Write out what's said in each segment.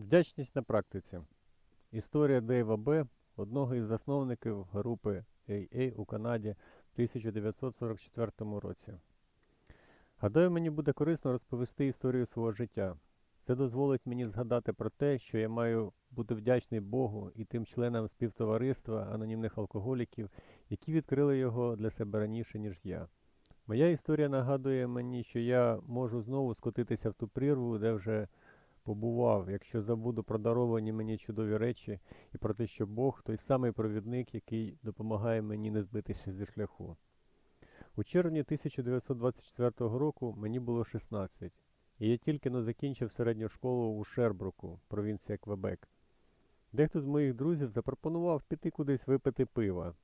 Вдячність на практиці. Історія Дейва Б., одного із засновників групи AA у Канаді в 1944 році. Гадаю, мені буде корисно розповісти історію свого життя. Це дозволить мені згадати про те, що я маю бути вдячний Богу і тим членам співтовариства анонімних алкоголіків, які відкрили його для себе раніше, ніж я. Моя історія нагадує мені, що я можу знову скотитися в ту прірву, де вже побував, якщо забуду про даровані мені чудові речі і про те, що Бог той самий провідник, який допомагає мені не збитися зі шляху. У червні 1924 року мені було 16, і я тільки но закінчив середню школу у Шербруку, провінція Квебек. Дехто з моїх друзів запропонував піти кудись випити пива.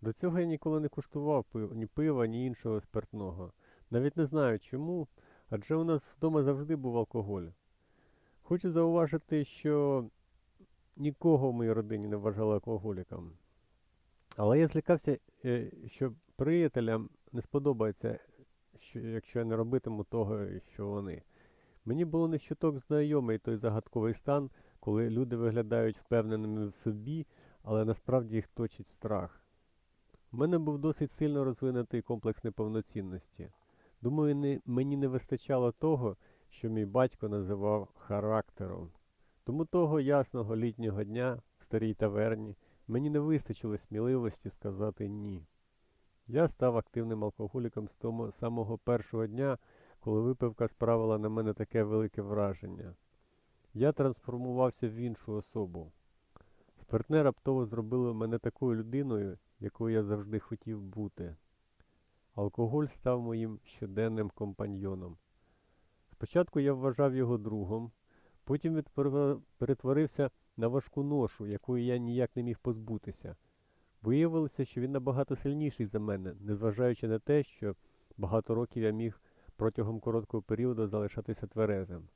До цього я ніколи не куштував пив, ні пива, ні іншого спиртного. Навіть не знаю чому, адже у нас вдома завжди був алкоголь. Хочу зауважити, що нікого в моїй родині не вважали алкоголіком. Але я злякався, е, що приятелям не сподобається, що, якщо я не робитиму того, що вони. Мені було не щоток знайомий той загадковий стан, коли люди виглядають впевненими в собі, але насправді їх точить страх. У мене був досить сильно розвинутий комплекс неповноцінності. Думаю, не, мені не вистачало того, що мій батько називав характером. Тому того ясного літнього дня в старій таверні мені не вистачило сміливості сказати ні. Я став активним алкоголіком з того самого першого дня, коли випивка справила на мене таке велике враження. Я трансформувався в іншу особу. Спиртне раптово зробило мене такою людиною, якою я завжди хотів бути. Алкоголь став моїм щоденним компаньйоном. Спочатку я вважав його другом, потім він перетворився на важку ношу, якої я ніяк не міг позбутися. Виявилося, що він набагато сильніший за мене, незважаючи на те, що багато років я міг протягом короткого періоду залишатися тверезим.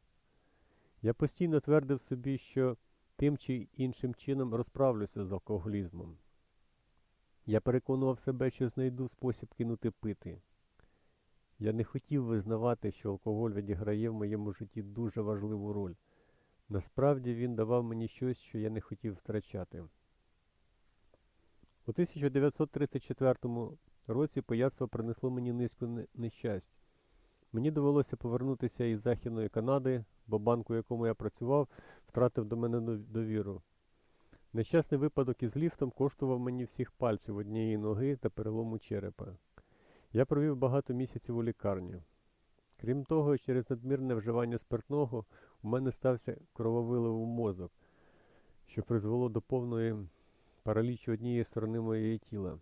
Я постійно твердив собі, що тим чи іншим чином розправлюся з алкоголізмом. Я переконував себе, що знайду спосіб кинути пити. Я не хотів визнавати, що алкоголь відіграє в моєму житті дуже важливу роль. Насправді він давав мені щось, що я не хотів втрачати. У 1934 році пияцтво принесло мені низку не- нещасть. Мені довелося повернутися із Західної Канади, бо банк, у якому я працював, втратив до мене довіру. Нещасний випадок із ліфтом коштував мені всіх пальців однієї ноги та перелому черепа. Я провів багато місяців у лікарні. Крім того, через надмірне вживання спиртного у мене стався крововилив у мозок, що призвело до повної паралічу однієї сторони моєї тіла.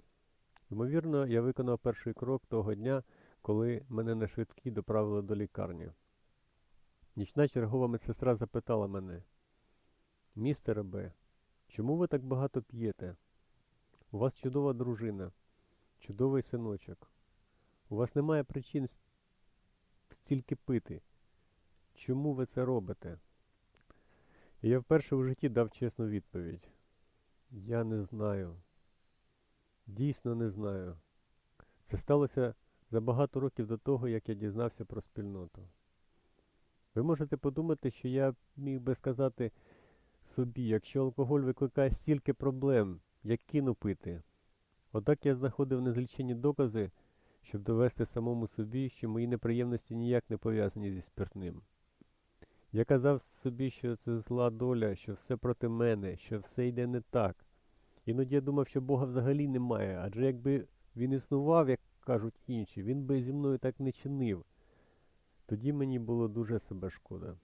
Ймовірно, я виконав перший крок того дня, коли мене на швидкій доправили до лікарні. Нічна чергова медсестра запитала мене, містере Б, чому ви так багато п'єте? У вас чудова дружина, чудовий синочок. У вас немає причин стільки пити. Чому ви це робите? І я вперше у житті дав чесну відповідь. Я не знаю. Дійсно не знаю. Це сталося за багато років до того, як я дізнався про спільноту. Ви можете подумати, що я міг би сказати собі, якщо алкоголь викликає стільки проблем, як кину пити. Однак я знаходив незлічені докази, щоб довести самому собі, що мої неприємності ніяк не пов'язані зі спиртним. Я казав собі, що це зла доля, що все проти мене, що все йде не так. Іноді я думав, що Бога взагалі немає, адже якби він існував, як кажуть інші, він би зі мною так не чинив. Тоді мені було дуже себе шкода.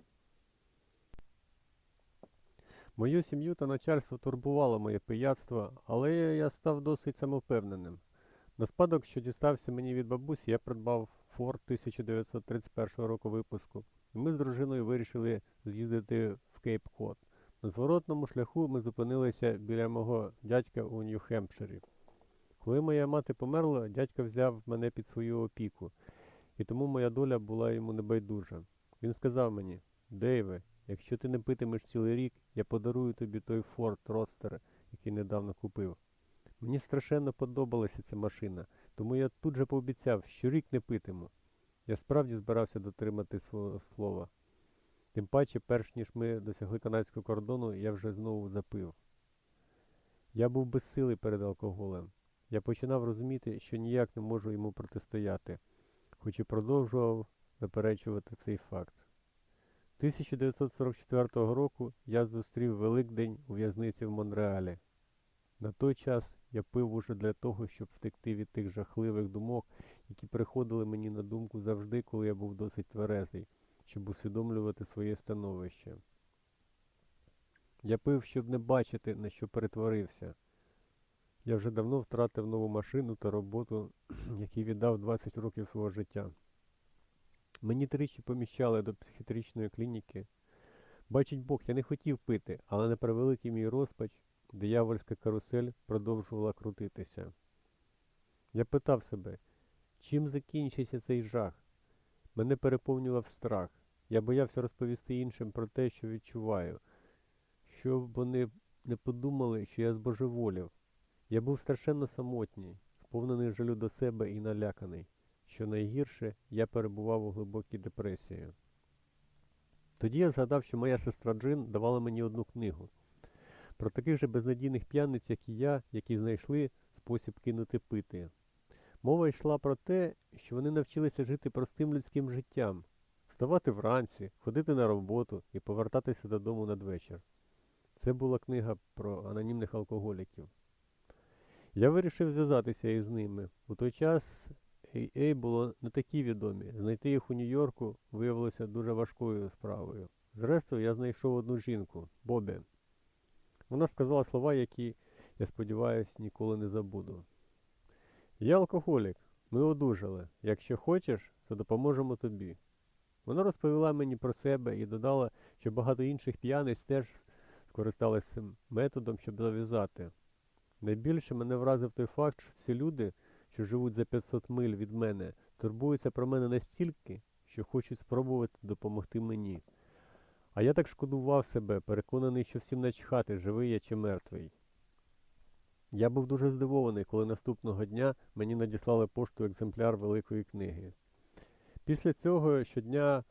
Мою сім'ю та начальство турбувало моє пияцтво, але я став досить самовпевненим. На спадок, що дістався мені від бабусі, я придбав Ford 1931 року випуску. Ми з дружиною вирішили з'їздити в Кейп Кот. На зворотному шляху ми зупинилися біля мого дядька у Нью-Хемпширі. Коли моя мати померла, дядько взяв мене під свою опіку, і тому моя доля була йому небайдужа. Він сказав мені, Дейве, якщо ти не питимеш цілий рік, я подарую тобі той Ford Roadster, який недавно купив. Мені страшенно подобалася ця машина, тому я тут же пообіцяв, що рік не питиму. Я справді збирався дотримати свого слова. Тим паче, перш ніж ми досягли канадського кордону, я вже знову запив. Я був безсилий перед алкоголем. Я починав розуміти, що ніяк не можу йому протистояти, хоч і продовжував заперечувати цей факт. 1944 року я зустрів Великдень у в'язниці в Монреалі. На той час я пив уже для того, щоб втекти від тих жахливих думок, які приходили мені на думку завжди, коли я був досить тверезий, щоб усвідомлювати своє становище. Я пив, щоб не бачити, на що перетворився. Я вже давно втратив нову машину та роботу, якій віддав 20 років свого життя. Мені тричі поміщали до психіатричної клініки. Бачить Бог, я не хотів пити, але на превеликий мій розпач диявольська карусель продовжувала крутитися. Я питав себе, чим закінчиться цей жах? Мене переповнював страх. Я боявся розповісти іншим про те, що відчуваю, щоб вони не подумали, що я збожеволів. Я був страшенно самотній, сповнений жалю до себе і наляканий. Що найгірше, я перебував у глибокій депресії. Тоді я згадав, що моя сестра Джин давала мені одну книгу про таких же безнадійних п'яниць, як і я, які знайшли спосіб кинути пити. Мова йшла про те, що вони навчилися жити простим людським життям, вставати вранці, ходити на роботу і повертатися додому надвечір. Це була книга про анонімних алкоголіків. Я вирішив зв'язатися із ними. У той час AA було не такі відомі. Знайти їх у Нью-Йорку виявилося дуже важкою справою. Зрештою, я знайшов одну жінку Бобі. Вона сказала слова, які, я сподіваюся, ніколи не забуду. Я алкоголік, ми одужали. Якщо хочеш, то допоможемо тобі. Вона розповіла мені про себе і додала, що багато інших п'яниць теж скористалися цим методом, щоб зав'язати. Найбільше мене вразив той факт, що ці люди, що живуть за 500 миль від мене, турбуються про мене настільки, що хочуть спробувати допомогти мені. А я так шкодував себе, переконаний, що всім начхати, живий я чи мертвий. Я був дуже здивований, коли наступного дня мені надіслали пошту екземпляр великої книги. Після цього щодня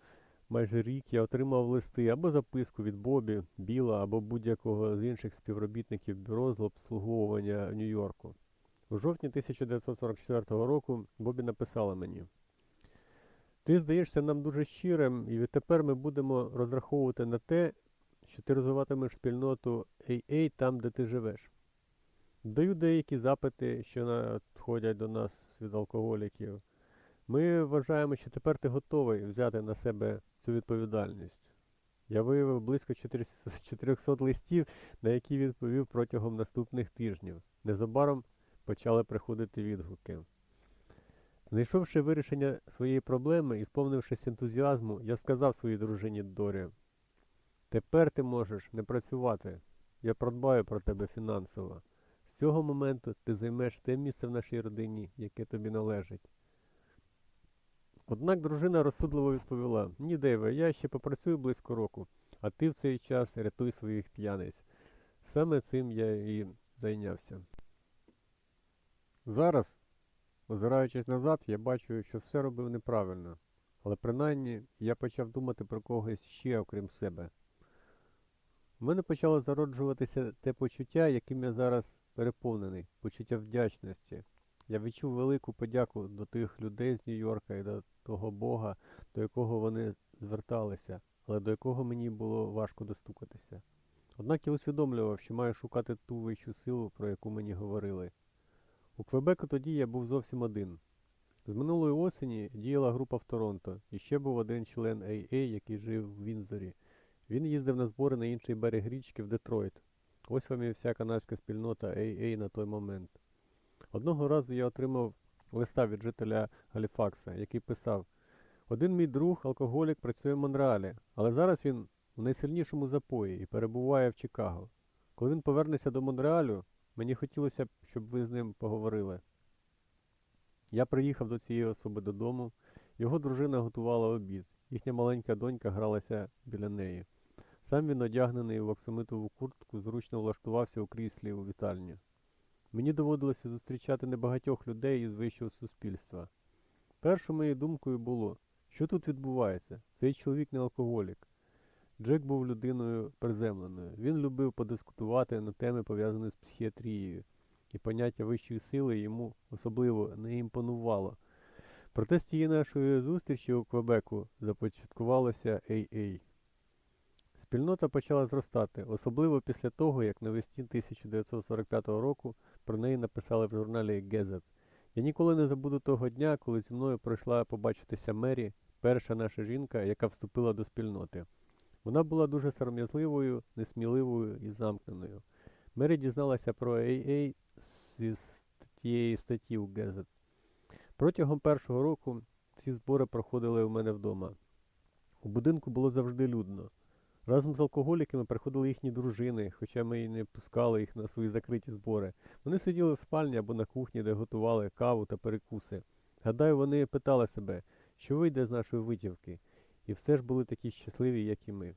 майже рік я отримав листи або записку від Бобі, Біла або будь-якого з інших співробітників бюро з обслуговування Нью-Йорку. У жовтні 1944 року Бобі написала мені. Ти здаєшся нам дуже щирим, і відтепер ми будемо розраховувати на те, що ти розвиватимеш спільноту AA там, де ти живеш. Даю деякі запити, що надходять до нас від алкоголіків. Ми вважаємо, що тепер ти готовий взяти на себе цю відповідальність. Я виявив близько 400 листів, на які відповів протягом наступних тижнів. Незабаром почали приходити відгуки. Знайшовши вирішення своєї проблеми і сповнившись ентузіазму, я сказав своїй дружині Дорі, тепер ти можеш не працювати. Я продбаю про тебе фінансово. З цього моменту ти займеш те місце в нашій родині, яке тобі належить. Однак дружина розсудливо відповіла, ні, Дейве, я ще попрацюю близько року, а ти в цей час рятуй своїх п'яниць. Саме цим я і зайнявся. Зараз, озираючись назад, я бачу, що все робив неправильно, але принаймні я почав думати про когось ще, окрім себе. У мене почало зароджуватися те почуття, яким я зараз переповнений, почуття вдячності. Я відчув велику подяку до тих людей з Нью-Йорка і до того Бога, до якого вони зверталися, але до якого мені було важко достукатися. Однак я усвідомлював, що маю шукати ту вищу силу, про яку мені говорили. У Квебеку тоді я був зовсім один. З минулої осені діяла група в Торонто, і ще був один член AA, який жив в Вінзорі. Він їздив на збори на інший берег річки в Детройт. Ось вам і вся канадська спільнота AA на той момент. Одного разу я отримав листа від жителя Галіфакса, який писав: Один мій друг, алкоголік, працює в Монреалі, але зараз він у найсильнішому запої і перебуває в Чикаго. Коли він повернеться до Монреалю, мені хотілося б, щоб ви з ним поговорили. Я приїхав до цієї особи додому, його дружина готувала обід, їхня маленька донька гралася біля неї. Сам він одягнений в оксамитову куртку, зручно влаштувався у кріслі у вітальні. Мені доводилося зустрічати небагатьох людей із вищого суспільства. Першою моєю думкою було, що тут відбувається? Цей чоловік не алкоголік. Джек був людиною приземленою. Він любив подискутувати на теми, пов'язані з психіатрією, і поняття вищої сили йому особливо не імпонувало. Проте з тієї нашої зустрічі у Квебеку започаткувалося AA. Спільнота почала зростати, особливо після того, як навесні 1945 року про неї написали в журналі Гезет. Я ніколи не забуду того дня, коли зі мною прийшла побачитися Мері, перша наша жінка, яка вступила до спільноти. Вона була дуже сором'язливою, несміливою і замкненою. Мері дізналася про AA зі тієї статті у Гезет. Протягом першого року всі збори проходили у мене вдома. У будинку було завжди людно. Разом з алкоголіками приходили їхні дружини, хоча ми й не пускали їх на свої закриті збори. Вони сиділи в спальні або на кухні, де готували каву та перекуси. Гадаю, вони питали себе, що вийде з нашої витівки, і все ж були такі щасливі, як і ми.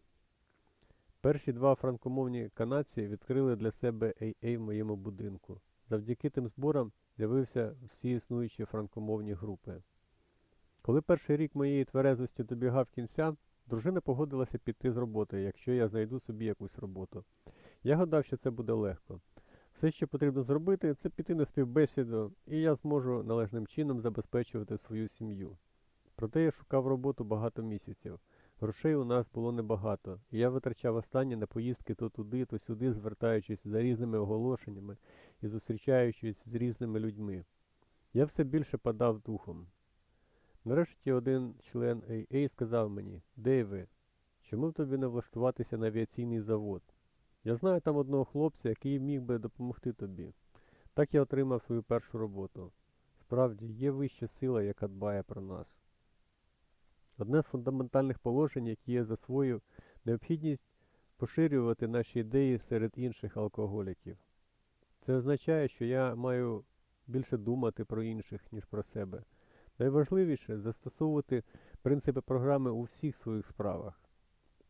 Перші два франкомовні канадці відкрили для себе AA в моєму будинку. Завдяки тим зборам з'явився всі існуючі франкомовні групи. Коли перший рік моєї тверезості добігав кінця, дружина погодилася піти з роботи, якщо я знайду собі якусь роботу. Я гадав, що це буде легко. Все, що потрібно зробити, це піти на співбесіду, і я зможу належним чином забезпечувати свою сім'ю. Проте я шукав роботу багато місяців. Грошей у нас було небагато, і я витрачав останні на поїздки то туди, то сюди, звертаючись за різними оголошеннями і зустрічаючись з різними людьми. Я все більше падав духом. Нарешті один член AA сказав мені, Дейве, чому б тобі не влаштуватися на авіаційний завод? Я знаю там одного хлопця, який міг би допомогти тобі. Так я отримав свою першу роботу. Справді, є вища сила, яка дбає про нас. Одне з фундаментальних положень, які я засвоїв, необхідність поширювати наші ідеї серед інших алкоголіків. Це означає, що я маю більше думати про інших, ніж про себе. Найважливіше застосовувати принципи програми у всіх своїх справах.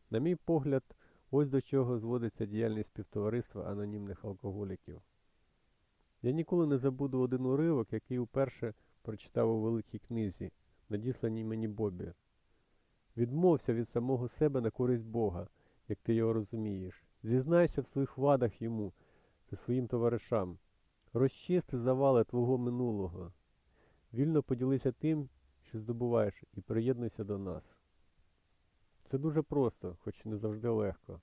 На мій погляд, ось до чого зводиться діяльність співтовариства анонімних алкоголіків. Я ніколи не забуду один уривок, який уперше прочитав у великій книзі, надісланій мені Бобі. Відмовся від самого себе на користь Бога, як ти його розумієш. Зізнайся в своїх вадах йому та своїм товаришам. Розчисти завали твого минулого. Вільно поділися тим, що здобуваєш, і приєднуйся до нас. Це дуже просто, хоч не завжди легко,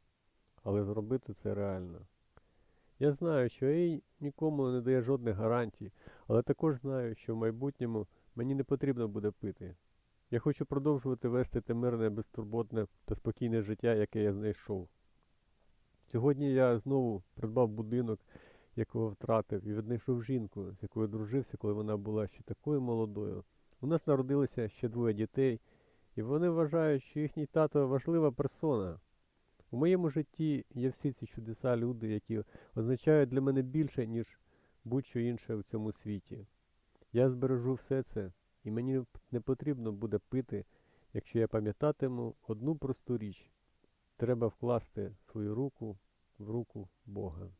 але зробити це реально. Я знаю, що Ей нікому не дає жодних гарантій, але також знаю, що в майбутньому мені не потрібно буде пити. Я хочу продовжувати вести те мирне, безтурботне та спокійне життя, яке я знайшов. Сьогодні я знову придбав будинок, якого втратив, і віднайшов жінку, з якою дружився, коли вона була ще такою молодою. У нас народилося ще двоє дітей, і вони вважають, що їхній тато важлива персона. У моєму житті є всі ці чудеса люди, які означають для мене більше, ніж будь-що інше в цьому світі. Я збережу все це, і мені не потрібно буде пити, якщо я пам'ятатиму одну просту річ. Треба вкласти свою руку в руку Бога.